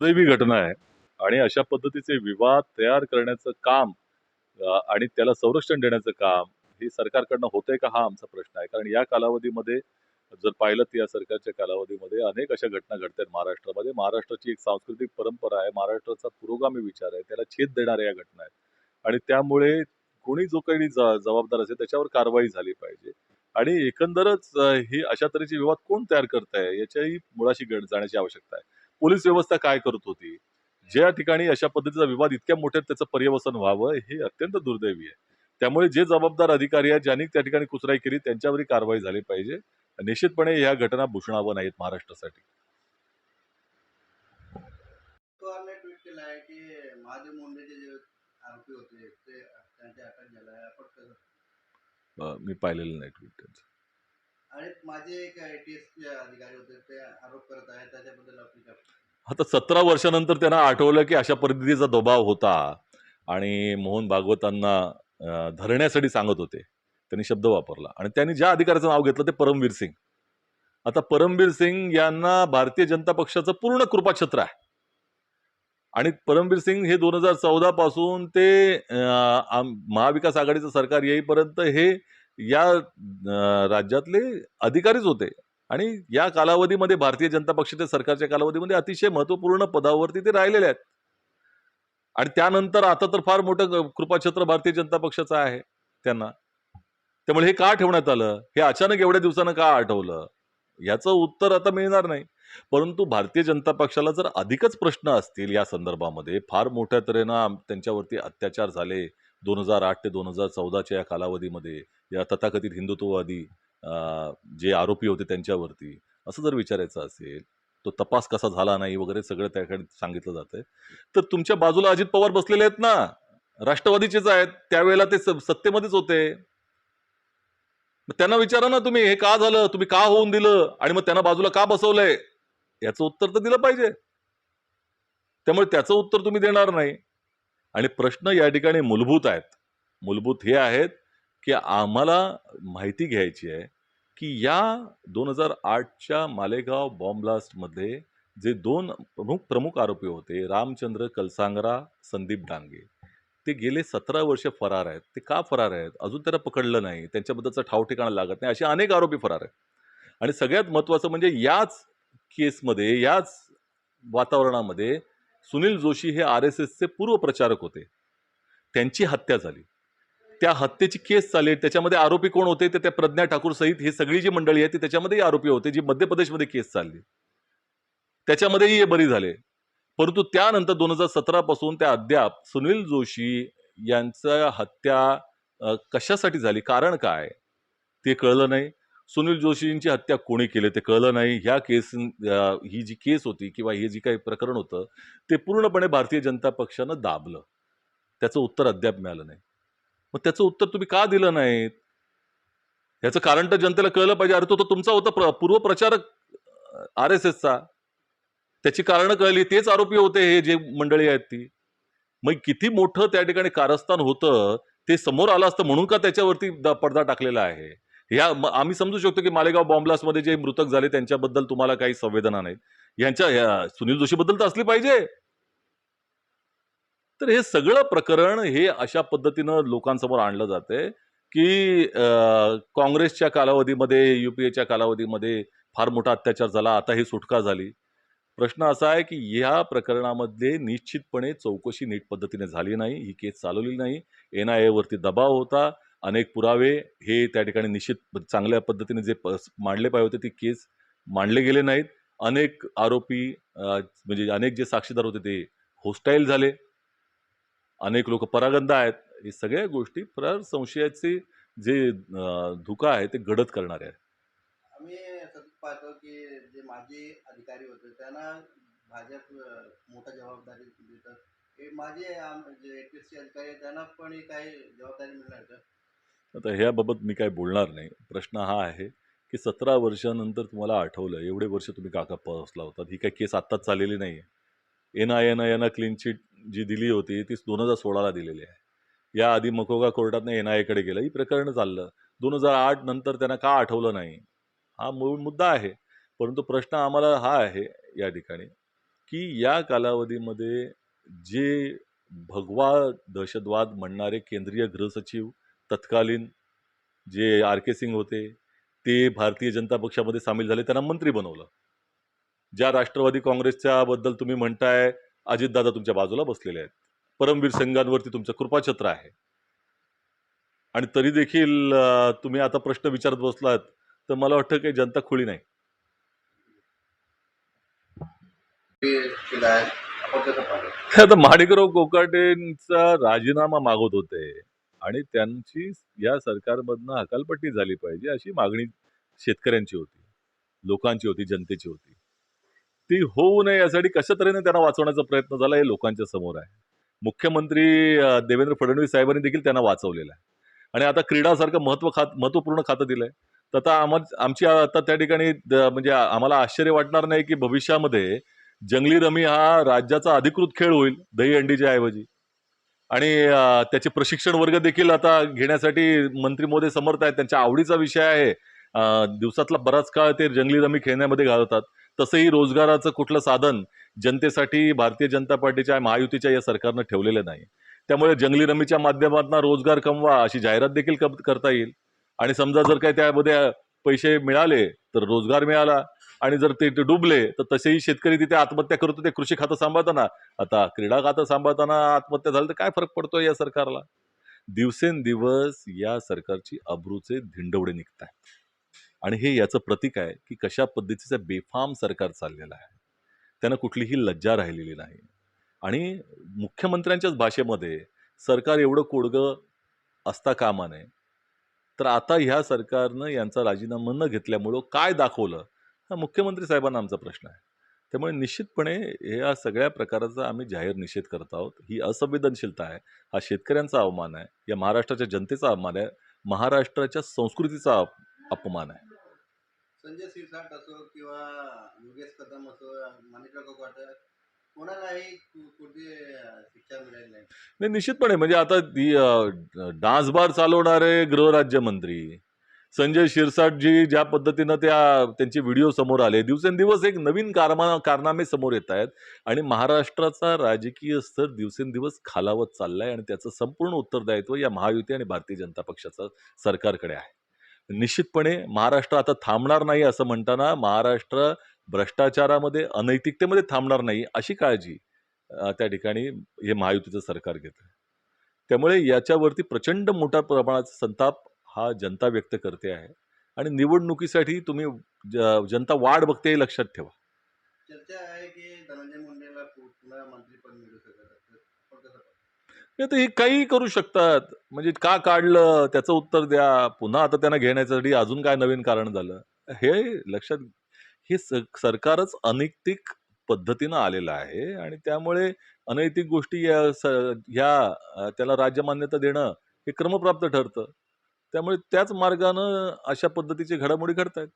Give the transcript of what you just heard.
दुर्दैवी घटना आहे. आणि अशा पद्धतीचे विवाद तयार करण्याचं काम आणि त्याला संरक्षण देण्याचं काम हे सरकारकडनं होतंय का हा आमचा प्रश्न आहे. कारण या कालावधीमध्ये जर पाहिलं तर या सरकारच्या कालावधीमध्ये अनेक अशा घटना घडतात महाराष्ट्रामध्ये. महाराष्ट्राची एक सांस्कृतिक परंपरा आहे. महाराष्ट्राचा पुरोगामी विचार आहे. त्याला छेद देणाऱ्या या घटना आहेत. आणि त्यामुळे कोणी जो काही जबाबदार असेल त्याच्यावर कारवाई झाली पाहिजे. आणि एकंदरच ही अशा तऱ्हेचे विवाद कोण तयार करत आहे याच्याही मुळाशी जाण्याची आवश्यकता आहे. पोलीस व्यवस्था काय करत होती? ज्या ठिकाणी अशा पद्धतीचा विवाद इतक्या मोठ्या त्याचं पर्यवसन व्हावं हे अत्यंत दुर्दैवी आहे. त्यामुळे जे जबाबदार अधिकारी आहेत ज्यांनी त्या ठिकाणी कुचराई केली त्यांच्यावरही कारवाई झाली पाहिजे. निश्चितपणे ह्या घटना भूषणावं नाहीत महाराष्ट्रासाठी. मी पाहिलेलं नाही ट्विट त्यांचं. आणि माझे एक अधिकारी होते ते आरोप करत आहेत त्याच्याबद्दल आपली काय आता सतरा वर्षानंतर त्यांना आठवलं की अशा पद्धतीचा दबाव होता. आणि मोहन भागवतांना धरण्यासाठी सांगत होते. त्यांनी शब्द वापरला. आणि त्यांनी ज्या अधिकाऱ्याचं नाव घेतलं ते परमवीर सिंग. आता परमवीर सिंग यांना भारतीय जनता पक्षाचं पूर्ण कृपाछत्र आहे. आणि परमवीर सिंग हे दोन हजार चौदा पासून ते महाविकास आघाडीचं सरकार येईपर्यंत हे या राज्यातले अधिकारीच होते. आणि या कालावधीमध्ये भारतीय जनता पक्षाच्या सरकारच्या कालावधीमध्ये अतिशय महत्त्वपूर्ण पदावरती ते राहिलेले आहेत. आणि त्यानंतर आता तर फार मोठं कृपाक्षेत्र भारतीय जनता पक्षाचं आहे त्यांना. त्यामुळे हे का ठेवण्यात आलं? हे अचानक एवढ्या दिवसानं का आठवलं? याचं उत्तर आता मिळणार नाही. परंतु भारतीय जनता पक्षाला जर अधिकच प्रश्न असतील या संदर्भामध्ये फार मोठ्या तऱ्हेनं त्यांच्यावरती अत्याचार झाले दोन हजार आठ ते दोन हजार चौदाच्या या कालावधीमध्ये या तथाकथित हिंदुत्ववादी जे आरोपी होते त्यांच्यावरती असं जर विचारायचं असेल तो तपास कसा झाला नाही वगैरे सगळं त्याकडे सांगितलं जातंय. तर तुमच्या बाजूला अजित पवार बसलेले आहेत ना राष्ट्रवादीचेच आहेत त्यावेळेला ते सत्तेमध्येच होते. त्यांना विचारा ना तुम्ही हे का झालं तुम्ही का होऊन दिलं आणि मग त्यांना बाजूला का बसवलंय? याचं उत्तर तर दिलं पाहिजे. त्यामुळे त्याचं उत्तर तुम्ही देणार नाही. आणि प्रश्न या ठिकाणी मूलभूत आहेत. मूलभूत हे आहेत की आम्हाला माहिती घ्यायची आहे की या दोन हजार आठच्या मालेगाव बॉम्बलास्टमध्ये जे दोन प्रमुख प्रमुख आरोपी होते रामचंद्र कलसांगरा संदीप डांगे ते गेले सतरा वर्ष फरार आहेत. ते का फरार आहेत? अजून त्याला पकडलं नाही. त्यांच्याबद्दलचं ठाव ठिकाणा लागत नाही. असे अनेक आरोपी फरार आहेत. आणि सगळ्यात महत्त्वाचं म्हणजे याच केसमध्ये याच वातावरणामध्ये सुनील जोशी हे आर एस एसचे पूर्व प्रचारक होते. त्यांची हत्या झाली. त्या हत्येची केस चालली. त्याच्यामध्ये आरोपी कोण होते? ते त्या प्रज्ञा ठाकूर सहित ही सगळी जी मंडळी आहे ती त्याच्यामध्येही आरोपी होते जी मध्य प्रदेशमध्ये केस चालली. त्याच्यामध्येही हे बरी झाले. परंतु त्यानंतर दोन हजार सतरापासून त्या अद्याप सुनील जोशी यांचा हत्या कशासाठी झाली? कारण काय? ते कळलं नाही. सुनील जोशींची हत्या कोणी केली ते कळलं नाही. ह्या केस ही जी केस होती किंवा हे जी काही प्रकरण होतं ते पूर्णपणे भारतीय जनता पक्षानं दाबलं. त्याचं उत्तर अद्याप मिळालं नाही. मग त्याचं उत्तर तुम्ही का दिलं नाहीत याचं कारण तर जनतेला कळलं पाहिजे. अरे तो तुमचा होता प्र- पूर्व प्रचारक आर एस एसचा. त्याची कारणं कळली. तेच आरोपी होते हे जे मंडळी आहेत ती. मग किती मोठं त्या ठिकाणी कारस्थान होतं ते समोर आलं असतं म्हणून का त्याच्यावरती पडदा टाकलेला आहे? ह्या आम्ही समजू शकतो की मालेगाव बॉम्बलास्टमध्ये जे मृतक झाले त्यांच्याबद्दल तुम्हाला काही संवेदना नाहीत. यांच्या ह्या सुनील जोशीबद्दल तर असली पाहिजे. तर हे सगळं प्रकरण हे अशा पद्धतीनं लोकांसमोर आणलं जाते की काँग्रेसच्या कालावधीमध्ये युपीएच्या कालावधीमध्ये फार मोठा अत्याचार झाला. आता ही सुटका झाली. प्रश्न असा आहे की ह्या प्रकरणामध्ये निश्चितपणे चौकशी नीट पद्धतीने झाली नाही. ही केस चालवली नाही. एन आय वरती दबाव होता. अनेक पुरावे हे त्या ठिकाणी निश्चित चांगल्या पद्धतीने जे प- मांडले पाहिजे होते ती केस मांडले गेले नाहीत. अनेक आरोपी म्हणजे अनेक जे साक्षीदार होते ते होस्टाईल झाले. अनेक लोक परागंदा आहेत. हे सगळ्या गोष्टी फार संशयाचे जे अं, धुका आहे ते घडत करणारे आहे आम्ही सतत पाहतो की जे माजी अधिकारी होते त्यांना भाजप मोठा जबाबदारी देतात हे माझे जे एटीएसचे अधिकारी आहेत त्यांना पण काही जबाबदारी मिळणार का? आता ह्याबाबत मी काय बोलणार नाही. प्रश्न हा आहे की सतरा वर्षानंतर तुम्हाला आठवलं एवढे वर्ष तुम्ही काका पसला होता ही काही केस आत्ताच चाललेली नाही आहे एन आय एन आय यांना क्लीन चिट जी दिली होती ती दोन हजार सोळाला दिलेली आहे. या आधी मकोगा कोर्टातनं एन आय एकडे गेलं ही प्रकरण चाललं. दोन हजार आठ नंतर त्यांना का आठवलं नाही? हा मूळ मुद्दा आहे. परंतु प्रश्न आम्हाला हा आहे या ठिकाणी की या कालावधीमध्ये जे भगवा दहशतवाद म्हणणारे केंद्रीय गृहसचिव तत्कालीन जे आर के सिंग होते ते भारतीय जनता पक्षामध्ये सामील झाले त्यांना मंत्री बनवलं. ज्या राष्ट्रवादी काँग्रेसच्या बद्दल तुम्ही म्हणताय अजितदादा तुमच्या बाजूला बसलेले आहेत. परमवीर संघांवरती तुमचं कृपाछत्र आहे. आणि तरी देखील तुम्ही आता प्रश्न विचारत बसलात तर मला वाटतं काही जनता खुळी नाही. आता माणिकराव कोकाटेंचा राजीनामा मागत होते. आणि त्यांची या सरकारमधनं हकालपट्टी झाली पाहिजे अशी मागणी शेतकऱ्यांची होती लोकांची होती जनतेची होती. ती होऊ नये यासाठी कशा तऱ्हेने त्यांना वाचवण्याचा प्रयत्न झाला हे लोकांच्या समोर आहे. मुख्यमंत्री देवेंद्र फडणवीस साहेबांनी देखील त्यांना वाचवलेलं आहे. आणि आता क्रीडासारखं महत्त्व खात महत्त्वपूर्ण खातं दिलंय. तर आता आम आमची आता त्या ठिकाणी द- म्हणजे आम्हाला आश्चर्य वाटणार नाही की भविष्यामध्ये जंगली रमी हा राज्याचा अधिकृत खेळ होईल दहीहंडीच्या ऐवजी. आणि त्याचे प्रशिक्षण वर्ग देखील आता घेण्यासाठी मंत्री मोदी समर्थ आहेत. त्यांच्या आवडीचा विषय आहे. दिवसातला बराच काळ ते जंगली रमी खेळण्यामध्ये घालवतात. तसंही रोजगाराचं कुठलं साधन जनतेसाठी भारतीय जनता पार्टीच्या महायुतीच्या या सरकारनं ठेवलेलं नाही. त्यामुळे जंगली रमीच्या माध्यमातून रोजगार कमवा अशी जाहिरात देखील करता येईल. आणि समजा जर काही त्यामध्ये पैसे मिळाले तर रोजगार मिळाला. आणि जर ते ते डुबले तर तसेही शेतकरी तिथे आत्महत्या करतो ते कृषी खातं सांभाळताना. आता क्रीडा खातं सांभाळताना आत्महत्या झाली तर काय फरक पडतो या सरकारला? दिवसेंदिवस या सरकारची अब्रूचे धिंडवडे निघत आहेत आणि हे याचं प्रतीक आहे की कशा पद्धतीचं बेफाम सरकार चाललेलं आहे. त्यांना कुठलीही लज्जा राहिलेली नाही. आणि मुख्यमंत्र्यांच्याच भाषेमध्ये सरकार एवढं कोडगं असता कामा नये. तर आता ह्या सरकारनं यांचा राजीनामा न घेतल्यामुळं काय दाखवलं? हा मुख्यमंत्री साहेबांना आमचा प्रश्न आहे. त्यामुळे निश्चितपणे या सगळ्या प्रकाराचा आम्ही जाहीर निषेध करत आहोत. ही असंवेदनशीलता आहे. हा शेतकऱ्यांचा अवमान आहे. या महाराष्ट्राच्या जनतेचा अवमान आहे. महाराष्ट्राच्या संस्कृतीचा अप- अपमान आहे. संजय शिरसाट असो किंवा योगेश कदम असो माणिकराव कोणालाही कुठे शिक्षा मिळाली नाही. निश्चितपणे. म्हणजे आता डान्स बार चालवणारे गृहराज्यमंत्री संजय शिरसाटजी ज्या पद्धतीनं त्या त्यांचे व्हिडिओ समोर आले. दिवसेंदिवस एक नवीन कारमा कारनामे समोर येत आहेत आणि महाराष्ट्राचा राजकीय स्तर दिवसेंदिवस खालावत चालला आहे आणि त्याचं संपूर्ण उत्तरदायित्व या महायुती आणि भारतीय जनता पक्षाचं सरकारकडे आहे. निश्चितपणे महाराष्ट्र आता थांबणार नाही असं म्हणताना महाराष्ट्र भ्रष्टाचारामध्ये अनैतिकतेमध्ये थांबणार नाही अशी काळजी त्या ठिकाणी हे महायुतीचं सरकार घेतं त्यामुळे याच्यावरती प्रचंड मोठ्या प्रमाणात संताप हा जनता व्यक्त करते आहे. आणि निवडणुकीसाठी तुम्ही ज- जनता वाढ बघते हे लक्षात ठेवा. चर्चा आहे की धनंजय मुंडेला पु- पुन्हा मंत्रीपद मिळू शकत असं आपण कसं पाहतो नाही तर हे काही करू शकतात. म्हणजे का काढलं? त्याचं उत्तर द्या. पुन्हा आता त्यांना घेण्यासाठी अजून काय नवीन कारण झालं? हे लक्षात हे स सरकारच अनैतिक पद्धतीनं आलेलं आहे. आणि त्यामुळे अनैतिक गोष्टी या स ह्या त्याला राज्यमान्यता देणं हे क्रमप्राप्त ठरतं. त्यामुळे त्याच मार्गानं अशा पद्धतीची घडामोडी घडत आहेत